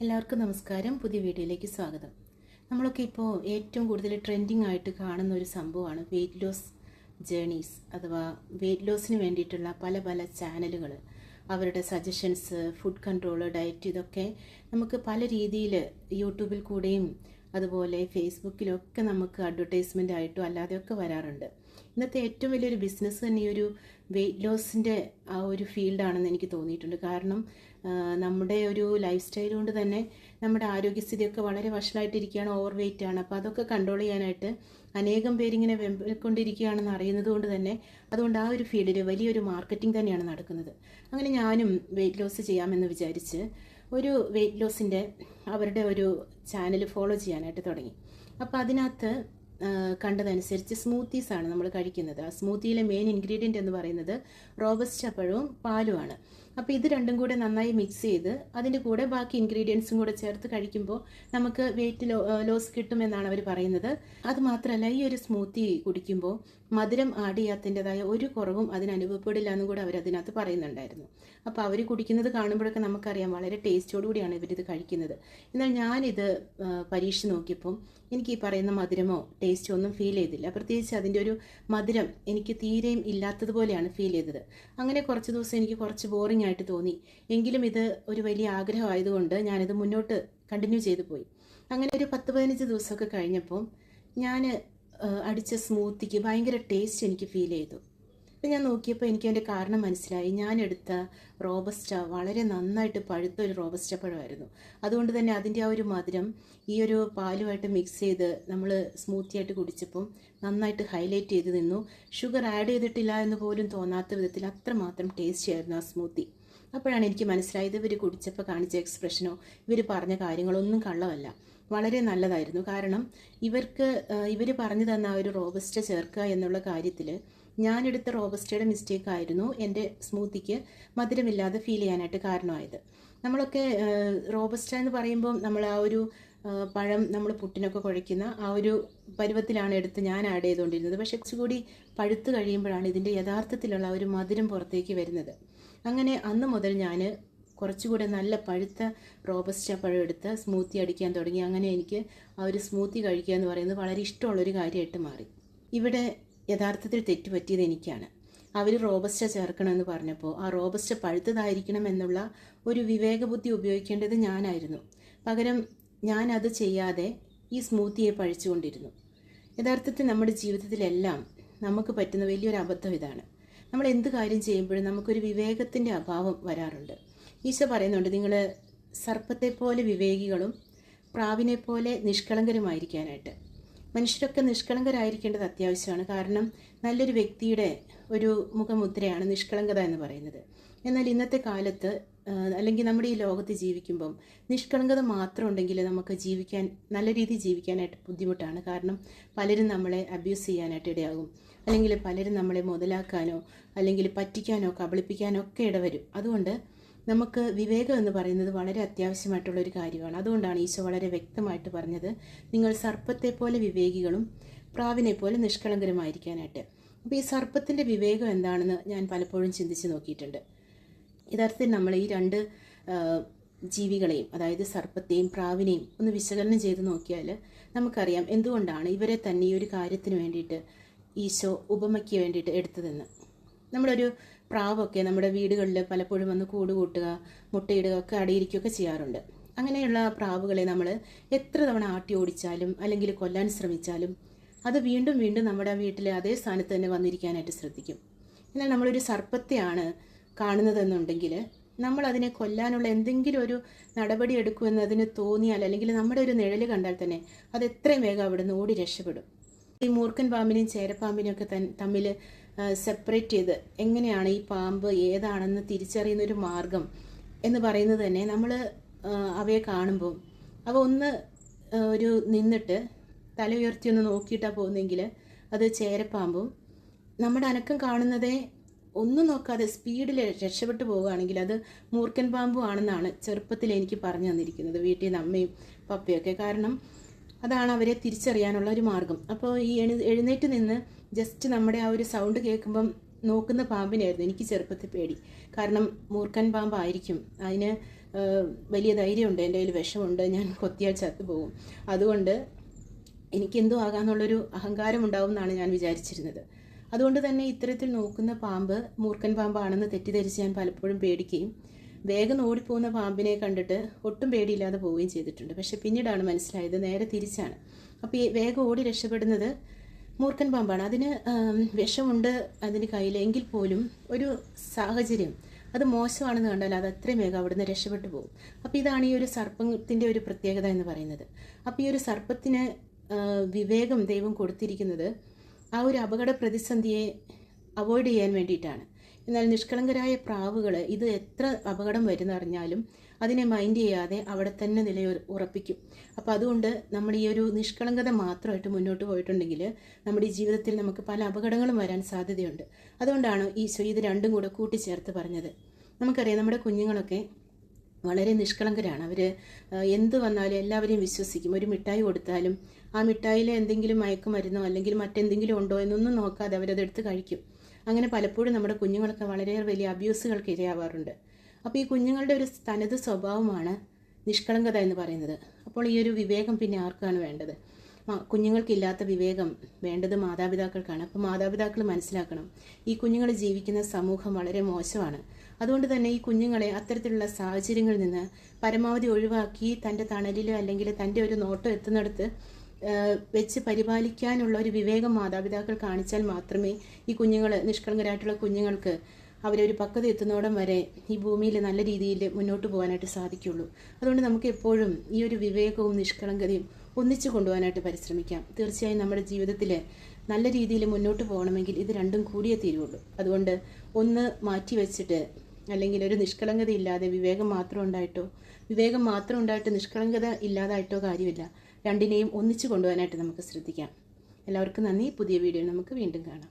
എല്ലാവർക്കും നമസ്കാരം. പുതിയ വീഡിയോയിലേക്ക് സ്വാഗതം. നമ്മളൊക്കെ ഇപ്പോൾ ഏറ്റവും കൂടുതൽ ട്രെൻഡിങ് ആയിട്ട് കാണുന്ന ഒരു സംഭവമാണ് വെയിറ്റ് ലോസ് ജേണീസ് അഥവാ വെയിറ്റ് ലോസിന് വേണ്ടിയിട്ടുള്ള പല പല ചാനലുകൾ അവരുടെ സജഷൻസ് ഫുഡ് കൺട്രോൾ ഡയറ്റ് ഇതൊക്കെ നമുക്ക് പല രീതിയിൽ യൂട്യൂബിൽ കൂടെയും അതുപോലെ ഫേസ്ബുക്കിലൊക്കെ നമുക്ക് അഡ്വർടൈസ്മെന്റ് ആയിട്ടും അല്ലാതെയൊക്കെ വരാറുണ്ട്. ഇന്നത്തെ ഏറ്റവും വലിയൊരു ബിസിനസ് തന്നെ ഈ ഒരു വെയിറ്റ് ലോസിന്റെ ആ ഒരു ഫീൽഡാണെന്ന് എനിക്ക് തോന്നിയിട്ടുണ്ട്. കാരണം നമ്മുടെ ഒരു ലൈഫ് സ്റ്റൈൽ കൊണ്ട് തന്നെ നമ്മുടെ ആരോഗ്യസ്ഥിതിയൊക്കെ വളരെ വഷളായിട്ടിരിക്കുകയാണ് ഓവർ വെയിറ്റ് ആണ്. അപ്പോൾ അതൊക്കെ കൺട്രോൾ ചെയ്യാനായിട്ട് അനേകം പേരിങ്ങനെ വെമ്പിക്കൊണ്ടിരിക്കുകയാണെന്ന് അറിയുന്നത് കൊണ്ട് തന്നെ അതുകൊണ്ട് ആ ഒരു ഫീൽഡിൽ വലിയൊരു മാർക്കറ്റിംഗ് തന്നെയാണ് നടക്കുന്നത്. അങ്ങനെ ഞാനും വെയിറ്റ് ലോസ് ചെയ്യാമെന്ന് വിചാരിച്ച് ഒരു വെയിറ്റ് ലോസിന്റെ അവരുടെ ഒരു ചാനൽ ഫോളോ ചെയ്യാനായിട്ട് തുടങ്ങി. അപ്പോൾ അതിനകത്ത് കണ്ടതനുസരിച്ച് സ്മൂത്തീസ് ആണ് നമ്മൾ കഴിക്കുന്നത്. ആ സ്മൂത്തിയിലെ മെയിൻ ഇൻഗ്രീഡിയന്റ് എന്ന് പറയുന്നത് റോബസ്റ്റ് പഴവും പാലുമാണ്. അപ്പോൾ ഇത് രണ്ടും കൂടെ നന്നായി മിക്സ് ചെയ്ത് അതിന്റെ കൂടെ ബാക്കി ഇൻഗ്രീഡിയൻസും കൂടെ ചേർത്ത് കഴിക്കുമ്പോൾ നമുക്ക് വെയിറ്റ് ലോസ് കിട്ടുമെന്നാണ് അവർ പറയുന്നത്. അത് മാത്രമല്ല ഈ ഒരു സ്മൂത്തി കുടിക്കുമ്പോൾ മധുരം ആഡ് ചെയ്യാത്തതിന്റെതായ ഒരു കുറവും അതിന് അനുഭവപ്പെടില്ല എന്നും കൂടെ അവർ അതിനകത്ത് പറയുന്നുണ്ടായിരുന്നു. അപ്പോൾ അവർ കുടിക്കുന്നത് കാണുമ്പോഴൊക്കെ നമുക്കറിയാം വളരെ ടേസ്റ്റോടുകൂടിയാണ് ഇവരിത് കഴിക്കുന്നത്. എന്നാൽ ഞാനിത് പരീക്ഷ നോക്കിയപ്പം എനിക്ക് ഈ പറയുന്ന മധുരമോ ടേസ്റ്റോ ഒന്നും ഫീൽ ചെയ്തില്ല. പ്രത്യേകിച്ച് അതിന്റെ ഒരു മധുരം എനിക്ക് തീരെയും ഇല്ലാത്തതുപോലെയാണ് ഫീൽ ചെയ്തത്. അങ്ങനെ കുറച്ച് ദിവസം എനിക്ക് കുറച്ച് ബോറിംഗ് ആയിട്ട് തോന്നി. എങ്കിലും ഇത് ഒരു വലിയ ആഗ്രഹമായതുകൊണ്ട് ഞാനിത് മുന്നോട്ട് കണ്ടിന്യൂ ചെയ്തു പോയി. അങ്ങനെ ഒരു പത്ത് പതിനഞ്ച് ദിവസമൊക്കെ കഴിഞ്ഞപ്പം ഞാൻ അടിച്ച സ്മൂത്തിക്ക് ഭയങ്കര ടേസ്റ്റ് എനിക്ക് ഫീൽ ചെയ്തു. അപ്പം ഞാൻ നോക്കിയപ്പോൾ എനിക്ക് അതിന്റെ കാരണം മനസ്സിലായി. ഞാൻ എടുത്ത റോബസ്റ്റ വളരെ നന്നായിട്ട് പഴുത്ത ഒരു റോബസ്റ്റ പഴമായിരുന്നു. അതുകൊണ്ട് തന്നെ അതിന്റെ ആ ഒരു മധുരം ഈ ഒരു പാലുമായിട്ട് മിക്സ് ചെയ്ത് നമ്മൾ സ്മൂത്തി ആയിട്ട് കുടിച്ചപ്പം നന്നായിട്ട് ഹൈലൈറ്റ് ചെയ്ത് നിന്നു. ഷുഗർ ആഡ് ചെയ്തിട്ടില്ല എന്ന് പോലും തോന്നാത്ത വിധത്തിൽ അത്രമാത്രം ടേസ്റ്റി ആയിരുന്നു ആ സ്മൂത്തി അപ്പോഴാണ് എനിക്ക് മനസ്സിലായത് ഇവർ കുടിച്ചപ്പോൾ കാണിച്ച എക്സ്പ്രഷനോ ഇവർ പറഞ്ഞ കാര്യങ്ങളൊന്നും കള്ളമല്ല. വളരെ നല്ലതായിരുന്നു. കാരണം ഇവർക്ക് ഇവർ പറഞ്ഞു തന്ന ആ ഒരു റോബസ്റ്റ ചേർക്കുക എന്നുള്ള കാര്യത്തിൽ ഞാനെടുത്ത റോബസ്റ്റയുടെ മിസ്റ്റേക്ക് ആയിരുന്നു എന്റെ സ്മൂത്തിക്ക് മധുരമില്ലാതെ ഫീൽ ചെയ്യാനായിട്ട് കാരണമായത്. നമ്മളൊക്കെ റോബസ്റ്റ എന്ന് പറയുമ്പോൾ നമ്മൾ ആ ഒരു പഴം നമ്മൾ പുട്ടിനൊക്കെ കുഴയ്ക്കുന്ന ആ ഒരു പരുവത്തിലാണ് എടുത്ത് ഞാൻ ആഡ് ചെയ്തുകൊണ്ടിരുന്നത് പക്ഷേ കുറച്ചുകൂടി പഴുത്ത് കഴിയുമ്പോഴാണ് ഇതിന്റെ യഥാർത്ഥത്തിലുള്ള ഒരു മധുരം പുറത്തേക്ക് വരുന്നത്. അങ്ങനെ അന്ന് മുതൽ ഞാൻ കുറച്ചുകൂടെ നല്ല പഴുത്ത റോബസ്റ്റ പഴം എടുത്ത് സ്മൂത്തി അടിക്കാൻ തുടങ്ങി. അങ്ങനെ എനിക്ക് ആ ഒരു സ്മൂത്തി കഴിക്കുക എന്ന് പറയുന്നത് വളരെ ഇഷ്ടമുള്ളൊരു കാര്യമായിട്ട് മാറി. ഇവിടെ യഥാർത്ഥത്തിൽ തെറ്റുപറ്റിയത് എനിക്കാണ്. അവർ റോബസ്റ്റ ചേർക്കണമെന്ന് പറഞ്ഞപ്പോൾ ആ റോബസ്റ്റ പഴുത്തതായിരിക്കണം എന്നുള്ള ഒരു വിവേകബുദ്ധി ഉപയോഗിക്കേണ്ടത് ഞാനായിരുന്നു. പകരം ഞാനത് ചെയ്യാതെ ഈ സ്മൂത്തിയെ പഴിച്ചുകൊണ്ടിരുന്നു. യഥാർത്ഥത്തിൽ നമ്മുടെ ജീവിതത്തിലെല്ലാം നമുക്ക് പറ്റുന്ന വലിയൊരു അബദ്ധം ഇതാണ്. നമ്മൾ എന്ത് കാര്യം ചെയ്യുമ്പോഴും നമുക്കൊരു വിവേകത്തിന്റെ അഭാവം വരാറുണ്ട്. ഈശോ പറയുന്നുണ്ട് നിങ്ങൾ സർപ്പത്തെ പോലെ വിവേകികളും പ്രാവിനെ പോലെ നിഷ്കളങ്കരുമായിരിക്കാനായിട്ട്. മനുഷ്യരൊക്കെ നിഷ്കളങ്കരായിരിക്കേണ്ടത് അത്യാവശ്യമാണ്. കാരണം നല്ലൊരു വ്യക്തിയുടെ ഒരു മുഖമുദ്രയാണ് നിഷ്കളങ്കത എന്ന് പറയുന്നത്. എന്നാൽ ഇന്നത്തെ കാലത്ത് അല്ലെങ്കിൽ നമ്മുടെ ഈ ലോകത്ത് ജീവിക്കുമ്പം നിഷ്കളങ്കത മാത്രം ഉണ്ടെങ്കിൽ നമുക്ക് ജീവിക്കാൻ നല്ല രീതിയിൽ ജീവിക്കാനായിട്ട് ബുദ്ധിമുട്ടാണ്. കാരണം പലരും നമ്മളെ അബ്യൂസ് ചെയ്യാനായിട്ട് ഇടയാകും. അല്ലെങ്കിൽ പലരും നമ്മളെ മുതലാക്കാനോ അല്ലെങ്കിൽ പറ്റിക്കാനോ കബളിപ്പിക്കാനോ ഒക്കെ ഇടവരും. അതുകൊണ്ട് നമുക്ക് വിവേകം എന്ന് പറയുന്നത് വളരെ അത്യാവശ്യമായിട്ടുള്ള ഒരു കാര്യമാണ്. അതുകൊണ്ടാണ് ഈശോ വളരെ വ്യക്തമായിട്ട് പറഞ്ഞത് നിങ്ങൾ സർപ്പത്തെ പോലെ വിവേകികളും പ്രാവിനെ പോലെ നിഷ്കളങ്കരമായിരിക്കാനായിട്ട്. അപ്പോൾ ഈ സർപ്പത്തിന്റെ വിവേകം എന്താണെന്ന് ഞാൻ പലപ്പോഴും ചിന്തിച്ച് നോക്കിയിട്ടുണ്ട്. യഥാർത്ഥത്തിൽ നമ്മൾ ഈ രണ്ട് ജീവികളെയും അതായത് സർപ്പത്തെയും പ്രാവിനെയും ഒന്ന് വിശകലനം ചെയ്ത് നോക്കിയാൽ നമുക്കറിയാം എന്തുകൊണ്ടാണ് ഇവരെ തന്നെ ഈ ഒരു കാര്യത്തിന് വേണ്ടിയിട്ട് ഈശോ ഉപമയ്ക്ക് വേണ്ടിയിട്ട് എടുത്തതെന്ന്. നമ്മളൊരു പ്രാവൊക്കെ നമ്മുടെ വീടുകളിൽ പലപ്പോഴും വന്ന് കൂട് കൂട്ടുക മുട്ടയിടുക ഒക്കെ അടയിരിക്കുകയൊക്കെ ചെയ്യാറുണ്ട്. അങ്ങനെയുള്ള പ്രാവുകളെ നമ്മൾ എത്ര തവണ ആട്ടി ഓടിച്ചാലും അല്ലെങ്കിൽ കൊല്ലാൻ ശ്രമിച്ചാലും അത് വീണ്ടും വീണ്ടും നമ്മുടെ വീട്ടിലെ അതേ സ്ഥാനത്ത് തന്നെ വന്നിരിക്കാനായിട്ട് ശ്രദ്ധിക്കും. എന്നാൽ നമ്മളൊരു സർപ്പത്തെയാണ് കാണുന്നതെന്നുണ്ടെങ്കിൽ നമ്മൾ അതിനെ കൊല്ലാനുള്ള എന്തെങ്കിലും ഒരു നടപടി എടുക്കുമെന്നതിന് തോന്നിയാൽ അല്ലെങ്കിൽ നമ്മുടെ ഒരു നിഴൽ കണ്ടാൽ തന്നെ അത് എത്രയും വേഗം അവിടെ നിന്ന് ഓടി രക്ഷപ്പെടും. ഈ മൂർക്കൻ പാമ്പിനെയും ചേരപ്പാമ്പിനെയും ഒക്കെ തമ്മിൽ സെപ്പറേറ്റ് ചെയ്ത് എങ്ങനെയാണ് ഈ പാമ്പ് ഏതാണെന്ന് തിരിച്ചറിയുന്ന ഒരു മാർഗം എന്ന് പറയുന്നത് തന്നെ നമ്മൾ അവയെ കാണുമ്പോൾ അവ ഒന്ന് ഒരു നിന്നിട്ട് തല ഉയർത്തി ഒന്ന് നോക്കിയിട്ടാണ് പോകുന്നെങ്കിൽ അത് ചേരപ്പാമ്പും നമ്മുടെ അനക്കം കാണുന്നതേ ഒന്നും നോക്കാതെ സ്പീഡിൽ രക്ഷപ്പെട്ടു പോവുകയാണെങ്കിൽ അത് മൂർക്കൻ പാമ്പു ആണെന്നാണ് ചെറുപ്പത്തിൽ എനിക്ക് പറഞ്ഞു തന്നിരിക്കുന്നത്. വീട്ടിൽ നിന്ന് അമ്മയും പപ്പയൊക്കെ കാരണം അതാണ് അവരെ തിരിച്ചറിയാനുള്ള ഒരു മാർഗം. അപ്പോൾ ഈ എഴു എഴുന്നേറ്റ് നിന്ന് ജസ്റ്റ് നമ്മുടെ ആ ഒരു സൗണ്ട് കേൾക്കുമ്പം നോക്കുന്ന പാമ്പിനായിരുന്നു എനിക്ക് ചെറുപ്പത്തിൽ പേടി. കാരണം മൂർക്കൻ പാമ്പായിരിക്കും. അതിന് വലിയ ധൈര്യമുണ്ട്. എന്റെ കയ്യിൽ വിഷമുണ്ട്. ഞാൻ കൊത്തിയാൽ ചത്തുപോകും. അതുകൊണ്ട് എനിക്കെന്തോ ആകാമെന്നുള്ളൊരു അഹങ്കാരം ഉണ്ടാവും എന്നാണ് ഞാൻ വിചാരിച്ചിരുന്നത്. അതുകൊണ്ട് തന്നെ ഇത്തരത്തിൽ നോക്കുന്ന പാമ്പ് മൂർക്കൻ പാമ്പാണെന്ന് തെറ്റിദ്ധരിച്ച് ഞാൻ പലപ്പോഴും പേടിക്കുകയും വേഗം ഓടിപ്പോകുന്ന പാമ്പിനെ കണ്ടിട്ട് ഒട്ടും പേടിയില്ലാതെ പോവുകയും ചെയ്തിട്ടുണ്ട്. പക്ഷെ പിന്നീടാണ് മനസ്സിലായത് നേരെ തിരിച്ചാണ്. അപ്പോൾ ഈ വേഗം ഓടി രക്ഷപ്പെടുന്നത് മൂർക്കൻ പാമ്പാണ്. അതിന് വിഷമുണ്ട് അതിന് കയ്യിൽ എങ്കിൽ പോലും ഒരു സാഹചര്യം. അത് മോശമാണെന്ന് കണ്ടാൽ അത് അത്രയും വേഗം അവിടുന്ന് രക്ഷപ്പെട്ടു പോകും. അപ്പോൾ ഇതാണ് ഈ ഒരു സർപ്പത്തിന്റെ ഒരു പ്രത്യേകത എന്ന് പറയുന്നത്. അപ്പോൾ ഈ ഒരു സർപ്പത്തിന് വിവേകം ദൈവം കൊടുത്തിരിക്കുന്നത് ആ ഒരു അപകട പ്രതിസന്ധിയെ അവോയ്ഡ് ചെയ്യാൻ വേണ്ടിയിട്ടാണ്. എന്നാൽ നിഷ്കളങ്കരായ പ്രാവുകൾ ഇത് എത്ര അപകടം വരുന്നറിഞ്ഞാലും അതിനെ മൈൻഡ് ചെയ്യാതെ അവിടെ തന്നെ നില ഉറപ്പിക്കും. അപ്പോൾ അതുകൊണ്ട് നമ്മൾ ഈ ഒരു നിഷ്കളങ്കത മാത്രമായിട്ട് മുന്നോട്ട് പോയിട്ടുണ്ടെങ്കിൽ നമ്മുടെ ജീവിതത്തിൽ നമുക്ക് പല അപകടങ്ങളും വരാൻ സാധ്യതയുണ്ട്. അതുകൊണ്ടാണ് ഈശോ ഇത് രണ്ടും കൂടെ കൂട്ടിച്ചേർത്ത് പറഞ്ഞത്. നമുക്കറിയാം നമ്മുടെ കുഞ്ഞുങ്ങളൊക്കെ വളരെ നിഷ്കളങ്കരാണ്. അവർ എന്ത് വന്നാലും എല്ലാവരെയും വിശ്വസിക്കും. ഒരു മിഠായി കൊടുത്താലും ആ മിഠായിൽ എന്തെങ്കിലും മയക്കുമരുന്നോ അല്ലെങ്കിൽ മറ്റെന്തെങ്കിലും ഉണ്ടോ എന്നൊന്നും നോക്കാതെ അവരതെടുത്ത് കഴിക്കും. അങ്ങനെ പലപ്പോഴും നമ്മുടെ കുഞ്ഞുങ്ങളൊക്കെ വളരെ വലിയ അബ്യൂസുകൾക്ക് ഇരയാവാറുണ്ട്. അപ്പോൾ ഈ കുഞ്ഞുങ്ങളുടെ ഒരു തനത് സ്വഭാവമാണ് നിഷ്കളങ്കത എന്ന് പറയുന്നത്. അപ്പോൾ ഈ ഒരു വിവേകം പിന്നെ ആർക്കാണ് വേണ്ടത്? കുഞ്ഞുങ്ങൾക്കില്ലാത്ത വിവേകം വേണ്ടത് മാതാപിതാക്കൾക്കാണ്. അപ്പോൾ മാതാപിതാക്കൾ മനസ്സിലാക്കണം ഈ കുഞ്ഞുങ്ങൾ ജീവിക്കുന്ന സമൂഹം വളരെ മോശമാണ്. അതുകൊണ്ട് തന്നെ ഈ കുഞ്ഞുങ്ങളെ അത്തരത്തിലുള്ള സാഹചര്യങ്ങളിൽ നിന്ന് പരമാവധി ഒഴിവാക്കി തന്റെ തണലിലോ അല്ലെങ്കിൽ തന്റെ ഒരു നോട്ടം എത്തുന്നിടത്ത് വെച്ച് പരിപാലിക്കാനുള്ള ഒരു വിവേകം മാതാപിതാക്കൾ കാണിച്ചാൽ മാത്രമേ ഈ കുഞ്ഞുങ്ങൾ നിഷ്കളങ്കരായിട്ടുള്ള കുഞ്ഞുങ്ങൾക്ക് അവരൊരു പക്വത എത്തുന്നോടം വരെ ഈ ഭൂമിയിൽ നല്ല രീതിയിൽ മുന്നോട്ട് പോകാനായിട്ട് സാധിക്കുള്ളൂ. അതുകൊണ്ട് നമുക്ക് എപ്പോഴും ഈ ഒരു വിവേകവും നിഷ്കളങ്കതയും ഒന്നിച്ചു കൊണ്ടുപോകാനായിട്ട് പരിശ്രമിക്കാം. തീർച്ചയായും നമ്മുടെ ജീവിതത്തിൽ നല്ല രീതിയിൽ മുന്നോട്ട് പോകണമെങ്കിൽ ഇത് രണ്ടും കൂടിയേ തീരുള്ളൂ. അതുകൊണ്ട് ഒന്ന് മാറ്റി വെച്ചിട്ട് അല്ലെങ്കിൽ ഒരു നിഷ്കളങ്കത ഇല്ലാതെ വിവേകം മാത്രം ഉണ്ടായിട്ടോ വിവേകം മാത്രം ഉണ്ടായിട്ട് നിഷ്കളങ്കത ഇല്ലാതായിട്ടോ കാര്യമില്ല. രണ്ടിനെയും ഒന്നിച്ചു കൊണ്ടുപോകാനായിട്ട് നമുക്ക് ശ്രദ്ധിക്കാം. എല്ലാവർക്കും നന്ദി. പുതിയ വീഡിയോ നമുക്ക് വീണ്ടും കാണാം.